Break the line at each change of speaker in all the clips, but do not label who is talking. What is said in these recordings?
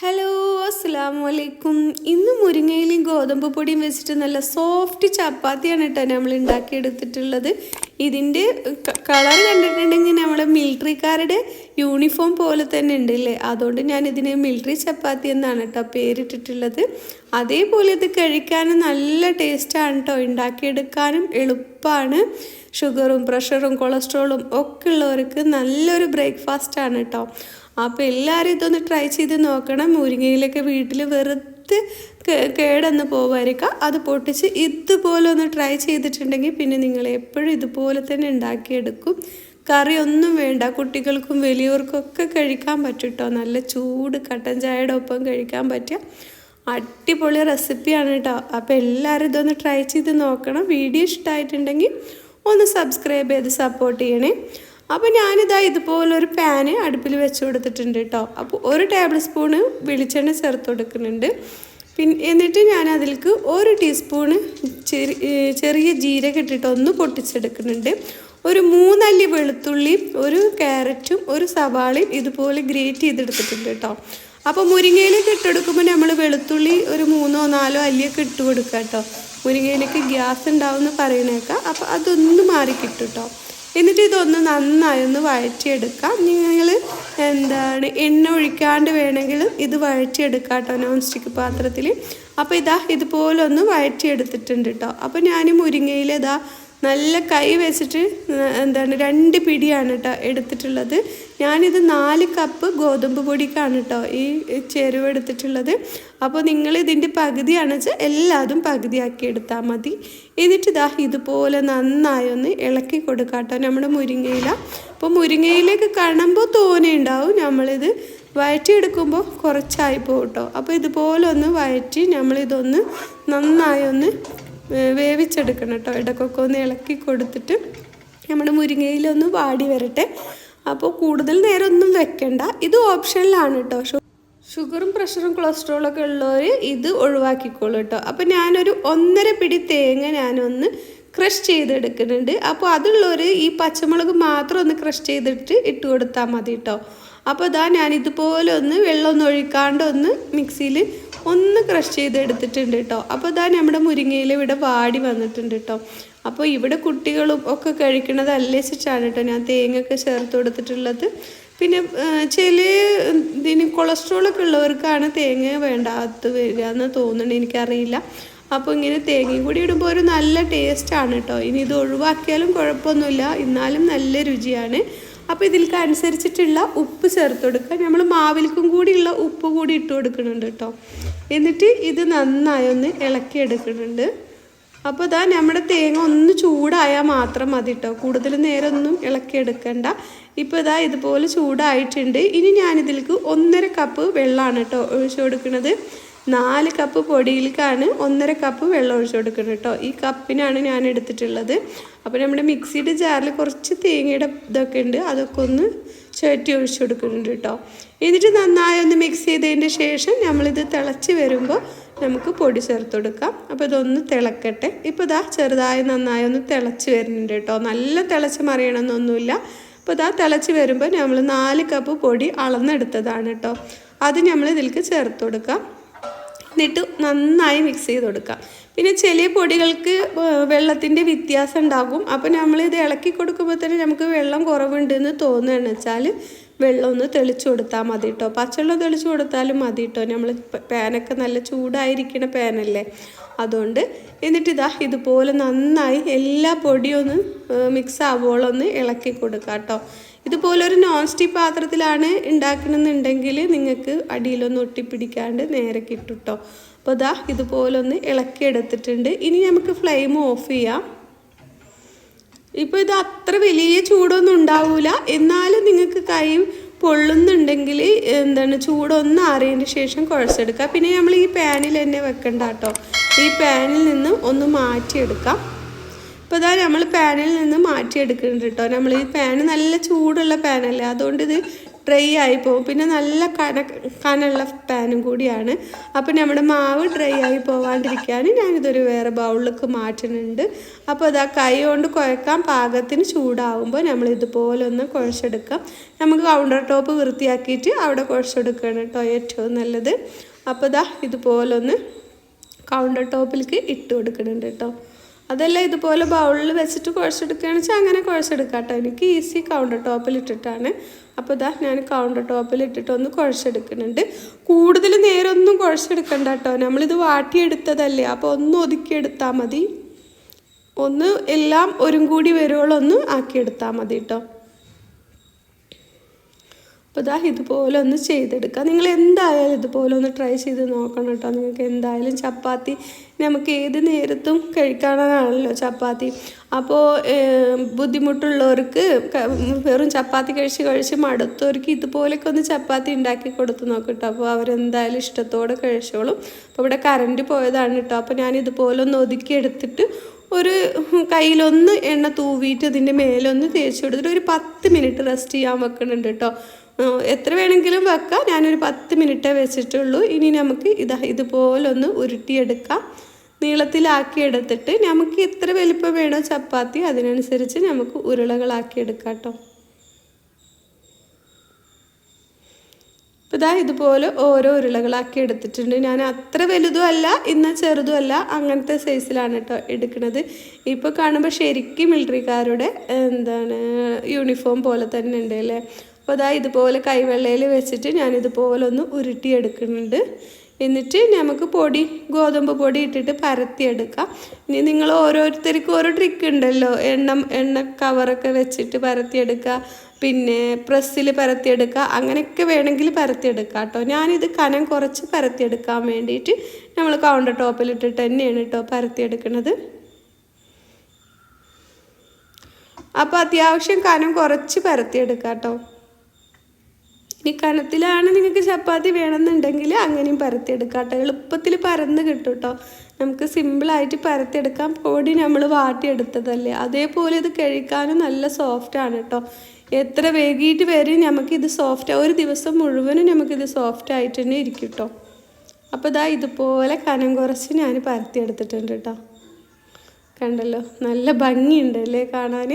Hello അസ്സാം വലൈക്കും ഇന്ന് മുരിങ്ങയിലും ഗോതമ്പ് പൊടിയും വെച്ചിട്ട് നല്ല സോഫ്റ്റ് ചപ്പാത്തിയാണ് കേട്ടോ നമ്മൾ ഉണ്ടാക്കിയെടുത്തിട്ടുള്ളത്. ഇതിന്റെ കളർ കണ്ടിട്ടുണ്ടെങ്കിൽ നമ്മളെ മിലിറ്ററിക്കാരുടെ യൂണിഫോം പോലെ തന്നെ ഉണ്ടല്ലേ അതുകൊണ്ട് ഞാൻ ഇതിന് മിലിറ്ററി ചപ്പാത്തി എന്നാണ് കേട്ടോ പേരിട്ടിട്ടുള്ളത്. അതേപോലെ ഇത് കഴിക്കാനും നല്ല ടേസ്റ്റാണ് കേട്ടോ. ഉണ്ടാക്കിയെടുക്കാനും എളുപ്പമാണ് ഷുഗറും പ്രഷറും കൊളസ്ട്രോളും ഒക്കെ ഉള്ളവർക്ക് നല്ലൊരു ബ്രേക്ക്ഫാസ്റ്റാണ് കേട്ടോ. അപ്പോൾ എല്ലാവരും ഇതൊന്ന് ട്രൈ ചെയ്ത് നോക്കണം. മുരിങ്ങയിലൊക്കെ വീട്ടിൽ വെറുതെ കേടന്ന് പോവായിരിക്കാം അത് പൊട്ടിച്ച് ഇതുപോലെ ഒന്ന് ട്രൈ ചെയ്തിട്ടുണ്ടെങ്കിൽ പിന്നെ നിങ്ങൾ എപ്പോഴും ഇതുപോലെ തന്നെ ഉണ്ടാക്കിയെടുക്കും. ഒന്നും വേണ്ട. കുട്ടികൾക്കും വലിയവർക്കൊക്കെ കഴിക്കാൻ പറ്റും നല്ല ചൂട് കട്ടൻ ചായയുടെ ഒപ്പം കഴിക്കാൻ പറ്റിയ അടിപൊളി റെസിപ്പിയാണ് കേട്ടോ അപ്പോൾ എല്ലാവരും ഇതൊന്ന് ട്രൈ ചെയ്ത് നോക്കണം. വീഡിയോ ഇഷ്ടമായിട്ടുണ്ടെങ്കിൽ ഒന്ന് സബ്സ്ക്രൈബ് ചെയ്ത് സപ്പോർട്ട് ചെയ്യണേ. അപ്പോൾ ഞാനിതാ ഇതുപോലൊരു പാന് അടുപ്പിൽ വെച്ച് കൊടുത്തിട്ടുണ്ട് കേട്ടോ അപ്പോൾ ഒരു ടേബിൾ സ്പൂണ് വെളിച്ചെണ്ണ ചേർത്ത് കൊടുക്കുന്നുണ്ട്. പിന്നെ എന്നിട്ട് ഞാൻ അതിലേക്ക് ഒരു ടീസ്പൂണ് ചെറി ചെറിയ ജീരകം ഇട്ടിട്ട് ഒന്ന് പൊട്ടിച്ചെടുക്കുന്നുണ്ട്. ഒരു മൂന്നല്ലി വെളുത്തുള്ളി ഒരു ക്യാരറ്റും ഒരു സവാളയും ഇതുപോലെ ഗ്രേറ്റ് ചെയ്തെടുത്തിട്ടുണ്ട് കേട്ടോ അപ്പോൾ മുരിങ്ങയിലേക്ക് ഇട്ടെടുക്കുമ്പോൾ നമ്മൾ വെളുത്തുള്ളി ഒരു മൂന്നോ നാലോ അല്ലിയൊക്കെ ഇട്ട് കൊടുക്കുക കേട്ടോ മുരിങ്ങയിലേക്ക് ഗ്യാസ് ഉണ്ടാവും എന്ന് പറയണേക്കാം അപ്പോൾ അതൊന്ന് മാറി കിട്ടും കേട്ടോ എന്നിട്ട് ഇതൊന്ന് നന്നായി ഒന്ന് വഴറ്റിയെടുക്കാം. നിങ്ങൾ എന്താണ് എണ്ണ ഒഴിക്കാണ്ട് വേണമെങ്കിൽ ഇത് വഴറ്റിയെടുക്കാം കേട്ടോ നോൺ സ്റ്റിക്ക് പാത്രത്തിൽ അപ്പോൾ ഇതാ ഇതുപോലെ ഒന്ന് വഴറ്റിയെടുത്തിട്ടുണ്ട് കേട്ടോ അപ്പോൾ ഞാൻ മുരിങ്ങയിൽ ഇതാ നല്ല കൈ വെച്ചിട്ട് എന്താണ് രണ്ട് പിടിയാണ് കേട്ടോ എടുത്തിട്ടുള്ളത്. ഞാനിത് നാല് കപ്പ് ഗോതമ്പ് പൊടിക്കാണ് കേട്ടോ ഈ ചേരുവ എടുത്തിട്ടുള്ളത്. അപ്പോൾ നിങ്ങൾ ഇതിന്റെ പകുതിയാണ് വെച്ചാൽ എല്ലാതും പകുതിയാക്കി എടുത്താൽ മതി. എന്നിട്ട് ഇതാ ഇതുപോലെ നന്നായി ഒന്ന് ഇളക്കി കൊടുക്കാം കേട്ടോ നമ്മുടെ മുരിങ്ങയില. അപ്പോൾ മുരിങ്ങയിലേക്ക് കാണുമ്പോൾ തോനെ ഉണ്ടാവും. നമ്മളിത് വഴറ്റിയെടുക്കുമ്പോൾ കുറച്ചായി പോകും കേട്ടോ അപ്പോൾ ഇതുപോലെ ഒന്ന് വഴറ്റി നമ്മളിതൊന്ന് നന്നായി ഒന്ന് വേവിച്ചെടുക്കണം കേട്ടോ. ഇടയ്ക്കൊക്കെ ഒന്ന് ഇളക്കി കൊടുത്തിട്ട് നമ്മുടെ മുരിങ്ങയിലൊന്ന് വാടി വരട്ടെ. അപ്പോൾ കൂടുതൽ നേരം ഒന്നും വെക്കണ്ട. ഇത് ഓപ്ഷനിലാണ് കേട്ടോ. ഷുഗറും പ്രഷറും കൊളസ്ട്രോളും ഒക്കെ ഉള്ളവർ ഇത് ഒഴിവാക്കിക്കോളൂ കേട്ടോ. അപ്പോൾ ഞാനൊരു ഒന്നര പിടി തേങ്ങ ഞാനൊന്ന് ക്രഷ് ചെയ്തെടുക്കുന്നുണ്ട്. അപ്പോൾ അതുള്ളവർ ഈ പച്ചമുളക് മാത്രം ഒന്ന് ക്രഷ് ചെയ്തിട്ട് ഇട്ട് കൊടുത്താൽ മതി കേട്ടോ. അപ്പോൾ ഇതാ ഞാൻ ഇതുപോലെ ഒന്ന് വെള്ളമൊന്നും ഒഴിക്കാണ്ട് ഒന്ന് മിക്സിയിൽ ഒന്ന് ക്രഷ് ചെയ്തെടുത്തിട്ടുണ്ട് കേട്ടോ അപ്പോൾ ഇതാ നമ്മുടെ മുരിങ്ങയിൽ ഇവിടെ വാടി വന്നിട്ടുണ്ട് കേട്ടോ അപ്പോൾ ഇവിടെ കുട്ടികളും ഒക്കെ കഴിക്കുന്നത് അല്ലേച്ചിട്ടാണ് കേട്ടോ ഞാൻ തേങ്ങയൊക്കെ ചേർത്ത് കൊടുത്തിട്ടുള്ളത്. പിന്നെ ചില ഇതിന് കൊളസ്ട്രോളൊക്കെ ഉള്ളവർക്കാണ് തേങ്ങ വേണ്ടാത്ത വരിക എന്ന് തോന്നുന്നുണ്ട് എനിക്കറിയില്ല. അപ്പോൾ ഇങ്ങനെ തേങ്ങയും കൂടി ഇടുമ്പോൾ ഒരു നല്ല ടേസ്റ്റാണ് കേട്ടോ ഇനി ഇത് ഒഴിവാക്കിയാലും കുഴപ്പമൊന്നുമില്ല. എന്നാലും നല്ല രുചിയാണ്. അപ്പോൾ ഇതിൽക്ക് അനുസരിച്ചിട്ടുള്ള ഉപ്പ് ചേർത്ത് കൊടുക്കുക. നമ്മൾ മാവിൽക്കും കൂടിയുള്ള ഉപ്പ് കൂടി ഇട്ട് കൊടുക്കുന്നുണ്ട് കേട്ടോ. എന്നിട്ട് ഇത് നന്നായി ഒന്ന് ഇളക്കി എടുക്കുന്നുണ്ട്. അപ്പോൾ ഇതാ നമ്മുടെ തേങ്ങ ഒന്ന് ചൂടായാൽ മാത്രം മതി കേട്ടോ. കൂടുതൽ നേരം ഒന്നും ഇളക്കിയെടുക്കണ്ട ഇപ്പോൾ ഇതാ ഇതുപോലെ ചൂടായിട്ടുണ്ട്. ഇനി ഞാനിതിലേക്ക് ഒന്നര കപ്പ് വെള്ളമാണ് കേട്ടോ ഒഴിച്ചു കൊടുക്കുന്നത്. നാല് കപ്പ് പൊടിയിലേക്കാണ് ഒന്നര കപ്പ് വെള്ളം ഒഴിച്ചു കൊടുക്കുന്നത് കേട്ടോ. ഈ കപ്പിനാണ് ഞാൻ എടുത്തിട്ടുള്ളത്. അപ്പോൾ നമ്മുടെ മിക്സിയുടെ ജാറിൽ കുറച്ച് തേങ്ങയുടെ ഇതൊക്കെ ഉണ്ട്. അതൊക്കെ ഒന്ന് ചേട്ടി ഒഴിച്ചു കൊടുക്കുന്നുണ്ട് കേട്ടോ. എന്നിട്ട് നന്നായി ഒന്ന് മിക്സ് ചെയ്തതിന്റെ ശേഷം നമ്മളിത് തിളച്ച് വരുമ്പോൾ നമുക്ക് പൊടി ചേർത്ത് കൊടുക്കാം. അപ്പോൾ ഇതൊന്ന് തിളക്കട്ടെ. ഇപ്പോൾ ഇതാ ചെറുതായി നന്നായി ഒന്ന് തിളച്ച് വരുന്നുണ്ട് കേട്ടോ. നല്ല തിളച്ച് മറിയണമെന്നൊന്നുമില്ല. അപ്പോൾ ഇതാ തിളച്ച് വരുമ്പോൾ നമ്മൾ നാല് കപ്പ് പൊടി അളന്നെടുത്തതാണ് കേട്ടോ. അത് നമ്മൾ ഇതിലേക്ക് ചേർത്ത് കൊടുക്കാം. എന്നിട്ട് നന്നായി മിക്സ് ചെയ്ത് കൊടുക്കാം. പിന്നെ ചില പൊടികൾക്ക് വെള്ളത്തിന്റെ വ്യത്യാസം ഉണ്ടാകും. അപ്പോൾ നമ്മൾ ഇത് ഇളക്കി കൊടുക്കുമ്പോൾ തന്നെ നമുക്ക് വെള്ളം കുറവുണ്ടെന്ന് തോന്നുകയെന്ന് വെച്ചാൽ വെള്ളം ഒന്ന് തെളിച്ചു കൊടുത്താൽ മതി കേട്ടോ പച്ചവെള്ളം തെളിച്ചു കൊടുത്താലും മതി കേട്ടോ നമ്മൾ പാനൊക്കെ നല്ല ചൂടായിരിക്കണ പാനല്ലേ? അതുകൊണ്ട് എന്നിട്ട് ഇതാ ഇതുപോലെ നന്നായി എല്ലാ പൊടിയും ഒന്ന് മിക്സ് ഒന്ന് ഇളക്കി കൊടുക്കാം കേട്ടോ ഇതുപോലെ ഒരു നോൺ സ്റ്റിക്ക് പാത്രത്തിലാണ് ഉണ്ടാക്കണമെന്നുണ്ടെങ്കിൽ നിങ്ങൾക്ക് അടിയിലൊന്നും ഒട്ടിപ്പിടിക്കാണ്ട് നേരെ കിട്ടും കേട്ടോ അപ്പോൾ ഇതാ ഇതുപോലൊന്ന് ഇളക്കി എടുത്തിട്ടുണ്ട്. ഇനി നമുക്ക് ഫ്ലെയിം ഓഫ് ചെയ്യാം. ഇപ്പോൾ ഇത് അത്ര വലിയ ചൂടൊന്നും ഉണ്ടാവില്ല എന്നാലും നിങ്ങൾക്ക് കൈ പൊള്ളുന്നുണ്ടെങ്കിൽ എന്താണ് ചൂടൊന്നും ആറിയതിന് ശേഷം കുഴച്ചെടുക്കുക. പിന്നെ നമ്മൾ ഈ പാനിൽ തന്നെ വെക്കണ്ട കേട്ടോ. ഈ പാനിൽ നിന്ന് ഒന്ന് മാറ്റിയെടുക്കാം. ഇപ്പോൾ ഇതാ നമ്മൾ പാനിൽ നിന്ന് മാറ്റിയെടുക്കുന്നുണ്ട് കേട്ടോ. നമ്മൾ ഈ പാന് നല്ല ചൂടുള്ള പാനല്ലേ അതുകൊണ്ട് ഇത് ഡ്രൈ ആയി പോകും. പിന്നെ നല്ല കന കനുള്ള പാനും കൂടിയാണ്. അപ്പോൾ നമ്മുടെ മാവ് ഡ്രൈ ആയി പോവാണ്ടിരിക്കാൻ ഞാനിതൊരു വേറെ ബൗളിലേക്ക് മാറ്റുന്നുണ്ട്. അപ്പോൾ അതാ കൈ കൊണ്ട് കുഴക്കാൻ പാകത്തിന് ചൂടാവുമ്പോൾ നമ്മൾ ഇതുപോലെ ഒന്ന് കുഴച്ചെടുക്കാം. നമുക്ക് കൗണ്ടർ ടോപ്പ് വൃത്തിയാക്കിയിട്ട് അവിടെ കുഴച്ചെടുക്കുകയാണ് കേട്ടോ ഏറ്റവും നല്ലത്. അപ്പോൾ ഇതാ ഇതുപോലൊന്ന് കൗണ്ടർ ടോപ്പിലേക്ക് ഇട്ട് കൊടുക്കുന്നുണ്ട് കേട്ടോ. അതല്ല ഇതുപോലെ ബൗളിൽ വെച്ചിട്ട് കുഴച്ചെടുക്കുകയാണെന്ന് വെച്ചാൽ അങ്ങനെ കുഴച്ചെടുക്കാം കേട്ടോ എനിക്ക് ഈസി കൗണ്ടർ ടോപ്പിൽ ഇട്ടിട്ടാണ്. അപ്പോൾ ഇതാ ഞാൻ കൗണ്ടർ ടോപ്പിൽ ഇട്ടിട്ട് ഒന്ന് കുഴച്ചെടുക്കുന്നുണ്ട് കൂടുതൽ നേരമൊന്നും കുഴച്ചെടുക്കണ്ട കേട്ടോ നമ്മളിത് വാട്ടിയെടുത്തതല്ലേ. അപ്പോൾ ഒന്ന് ഒതുക്കിയെടുത്താൽ മതി. ഒന്ന് എല്ലാം ഒരു കൂടി വരുവോളൊന്ന് ആക്കിയെടുത്താൽ മതി കേട്ടോ അപ്പോൾ ഇതാ ഇതുപോലെ ഒന്ന് ചെയ്തെടുക്കുക നിങ്ങൾ എന്തായാലും ഇതുപോലെ ഒന്ന് ട്രൈ ചെയ്ത് നോക്കണം കേട്ടോ. നിങ്ങൾക്ക് എന്തായാലും ചപ്പാത്തി നമുക്ക് ഏത് നേരത്തും കഴിക്കാനാണല്ലോ ചപ്പാത്തി. അപ്പോൾ ബുദ്ധിമുട്ടുള്ളവർക്ക് വെറും ചപ്പാത്തി കഴിച്ച് കഴിച്ച് മടുത്തവർക്ക് ഇതുപോലെയൊക്കെ ഒന്ന് ചപ്പാത്തി ഉണ്ടാക്കി കൊടുത്ത് നോക്കട്ടോ അപ്പോൾ അവരെന്തായാലും ഇഷ്ടത്തോടെ കഴിച്ചോളും. അപ്പോൾ ഇവിടെ കറണ്ട് പോയതാണ് കേട്ടോ. അപ്പോൾ ഞാൻ ഇതുപോലെ ഒന്ന് ഒതുക്കി എടുത്തിട്ട് ഒരു കയ്യിലൊന്ന് എണ്ണ തൂവിയിട്ട് ഇതിന്റെ മേലൊന്ന് തേച്ച് കൊടുത്തിട്ട് ഒരു പത്ത് മിനിറ്റ് റെസ്റ്റ് ചെയ്യാൻ വെക്കുന്നുണ്ട് കേട്ടോ എത്ര വേണമെങ്കിലും വെക്കാം. ഞാനൊരു പത്ത് മിനിറ്റേ വെച്ചിട്ടുള്ളൂ. ഇനി നമുക്ക് ഇതാ ഇതുപോലൊന്ന് ഉരുട്ടിയെടുക്കാം. നീളത്തിലാക്കി എടുത്തിട്ട് നമുക്ക് എത്ര വലിപ്പം വേണോ ചപ്പാത്തി അതിനനുസരിച്ച് നമുക്ക് ഉരുളകളാക്കി എടുക്കാം കേട്ടോ ഇതാ ഇതുപോലെ ഓരോ ഉരുളകളാക്കി എടുത്തിട്ടുണ്ട്. ഞാൻ അത്ര വലുതും അല്ല ഇന്ന ചെറുതും അല്ല അങ്ങനത്തെ സൈസിലാണ് കേട്ടോ എടുക്കുന്നത് ഇപ്പോൾ കാണുമ്പോൾ ശരിക്കും മിലിറ്ററിക്കാരുടെ എന്താണ് യൂണിഫോം പോലെ തന്നെ ഉണ്ട് അല്ലേ? അപ്പോൾ അതാ ഇതുപോലെ കൈവെള്ളയിൽ വെച്ചിട്ട് ഞാൻ ഇതുപോലെ ഒന്ന് ഉരുട്ടിയെടുക്കുന്നുണ്ട്. എന്നിട്ട് നമുക്ക് പൊടി ഗോതമ്പ് പൊടി ഇട്ടിട്ട് പരത്തിയെടുക്കാം. ഇനി നിങ്ങൾ ഓരോരുത്തർക്കും ഓരോ ട്രിക്ക് ഉണ്ടല്ലോ. എണ്ണ എണ്ണ കവറൊക്കെ വെച്ചിട്ട് പരത്തിയെടുക്കുക. പിന്നെ പ്രസ്സിൽ പരത്തിയെടുക്കുക. അങ്ങനെയൊക്കെ വേണമെങ്കിൽ പരത്തിയെടുക്കാം കേട്ടോ. ഞാനിത് കനം കുറച്ച് പരത്തിയെടുക്കാൻ വേണ്ടിയിട്ട് നമ്മൾ കൗണ്ടർ ടോപ്പിൽ ഇട്ടിട്ട് തന്നെയാണ് കേട്ടോ പരത്തിയെടുക്കുന്നത്. അപ്പോൾ അത്യാവശ്യം കനം കുറച്ച് പരത്തിയെടുക്കാം കേട്ടോ. ഇനി കനത്തിലാണ് നിങ്ങൾക്ക് ചപ്പാത്തി വേണമെന്നുണ്ടെങ്കിൽ അങ്ങനെയും പരത്തിയെടുക്കാം. കേട്ടോ എളുപ്പത്തിൽ പരന്ന് കിട്ടും കേട്ടോ. നമുക്ക് സിമ്പിളായിട്ട് പരത്തിയെടുക്കാം പൊടി നമ്മൾ വാട്ടിയെടുത്തതല്ലേ? അതേപോലെ ഇത് കഴിക്കാനും നല്ല സോഫ്റ്റാണ് കേട്ടോ. എത്ര വൈകിട്ട് വരും നമുക്കിത് സോഫ്റ്റ് ഒരു ദിവസം മുഴുവനും നമുക്കിത് സോഫ്റ്റ് ആയിട്ട് തന്നെ ഇരിക്കും കേട്ടോ. അപ്പോൾ ഇതാ ഇതുപോലെ കനം കുറച്ച് ഞാൻ പരത്തിയെടുത്തിട്ടുണ്ട് കേട്ടോ. കണ്ടല്ലോ നല്ല ഭംഗിയുണ്ടല്ലേ കാണാൻ?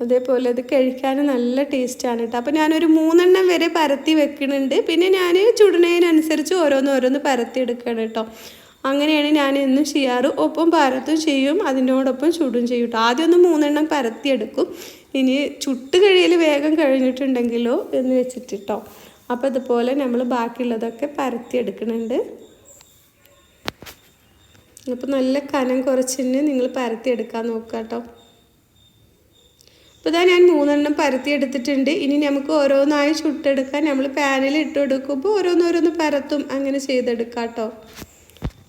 അതേപോലെ അത് കഴിക്കാൻ നല്ല ടേസ്റ്റാണ് കേട്ടോ അപ്പോൾ ഞാനൊരു മൂന്നെണ്ണം വരെ പരത്തി വെക്കുന്നുണ്ട് പിന്നെ ഞാൻ ചുടുന്നതിനനുസരിച്ച് ഓരോന്ന് ഓരോന്ന് പരത്തി എടുക്കണം കേട്ടോ അങ്ങനെയാണ് ഞാൻ എന്നും ചെയ്യാറ്. ഒപ്പം പരത്തും ചെയ്യും. അതിനോടൊപ്പം ചുടും ചെയ്യും കേട്ടോ ആദ്യം ഒന്ന് മൂന്നെണ്ണം പരത്തിയെടുക്കും ഇനി ചുട്ട് കഴിയൽ വേഗം കഴിഞ്ഞിട്ടുണ്ടെങ്കിലോ എന്ന് വെച്ചിട്ട് കേട്ടോ അപ്പോൾ അതുപോലെ നമ്മൾ ബാക്കിയുള്ളതൊക്കെ പരത്തിയെടുക്കുന്നുണ്ട് അപ്പോൾ നല്ല കനം കുറച്ചിന് നിങ്ങൾ പരത്തിയെടുക്കാൻ നോക്കാം കേട്ടോ അപ്പോൾ ഇതാ ഞാൻ മൂന്നെണ്ണം പരത്തി എടുത്തിട്ടുണ്ട്. ഇനി നമുക്ക് ഓരോന്നായി ചുട്ടെടുക്കാൻ നമ്മൾ പാനിൽ ഇട്ട് കൊടുക്കുമ്പോൾ ഓരോന്നോരോന്ന് പരത്തും. അങ്ങനെ ചെയ്തെടുക്കാം കേട്ടോ.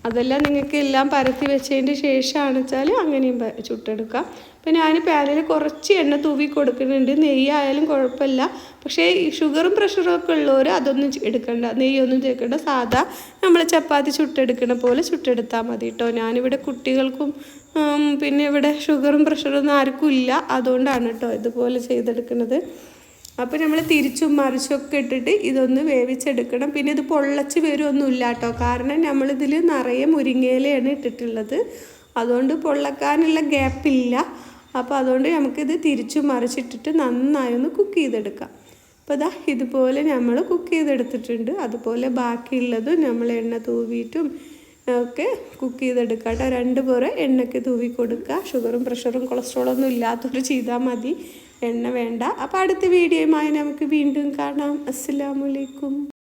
അതെല്ലാം നിങ്ങൾക്ക് എല്ലാം പരത്തി വെച്ചതിന്റെ ശേഷമാണ് വെച്ചാൽ അങ്ങനെയും ചുട്ടെടുക്കാം അപ്പോൾ ഞാൻ പാനിൽ കുറച്ച് എണ്ണ തൂവി കൊടുക്കുന്നുണ്ട്. നെയ്യായാലും കുഴപ്പമില്ല. പക്ഷേ ഈ ഷുഗറും പ്രഷറും ഒക്കെ ഉള്ളവർ അതൊന്നും എടുക്കണ്ട. നെയ്യൊന്നും ചേർക്കേണ്ട. സാധാ നമ്മൾ ചപ്പാത്തി ചുട്ടെടുക്കുന്ന പോലെ ചുട്ടെടുത്താൽ മതി കേട്ടോ. ഞാനിവിടെ കുട്ടികൾക്കും പിന്നെ ഇവിടെ ഷുഗറും പ്രഷറും ഒന്നും ആർക്കും ഇല്ല. അതുകൊണ്ടാണ് കേട്ടോ ഇതുപോലെ ചെയ്തെടുക്കുന്നത്. അപ്പോൾ നമ്മൾ തിരിച്ചും മറിച്ചൊക്കെ ഇട്ടിട്ട് ഇതൊന്ന് വേവിച്ചെടുക്കണം. പിന്നെ ഇത് പൊള്ളച്ച് വരുമൊന്നുമില്ല കേട്ടോ കാരണം നമ്മളിതിൽ നിറയെ മുരിങ്ങയിലയാണ് ഇട്ടിട്ടുള്ളത്. അതുകൊണ്ട് പൊള്ളക്കാനുള്ള ഗ്യാപ്പില്ല. അപ്പോൾ അതുകൊണ്ട് നമുക്കിത് തിരിച്ചു മറിച്ചിട്ടിട്ട് നന്നായി ഒന്ന് കുക്ക് ചെയ്തെടുക്കാം. അപ്പോൾ ഇതാ ഇതുപോലെ നമ്മൾ കുക്ക് ചെയ്തെടുത്തിട്ടുണ്ട്. അതുപോലെ ബാക്കിയുള്ളതും നമ്മൾ എണ്ണ തൂവിയിട്ടും ഒക്കെ കുക്ക് ചെയ്തെടുക്കുക കേട്ടോ രണ്ട് പേരെ എണ്ണയ്ക്ക് തൂവി കൊടുക്കുക. ഷുഗറും പ്രഷറും കൊളസ്ട്രോളൊന്നും ഇല്ലാത്തവർ ചെയ്താൽ മതി. എണ്ണ വേണ്ട. അപ്പോൾ അടുത്ത വീഡിയോയുമായി നമുക്ക് വീണ്ടും കാണാം. അസ്സാമലൈക്കും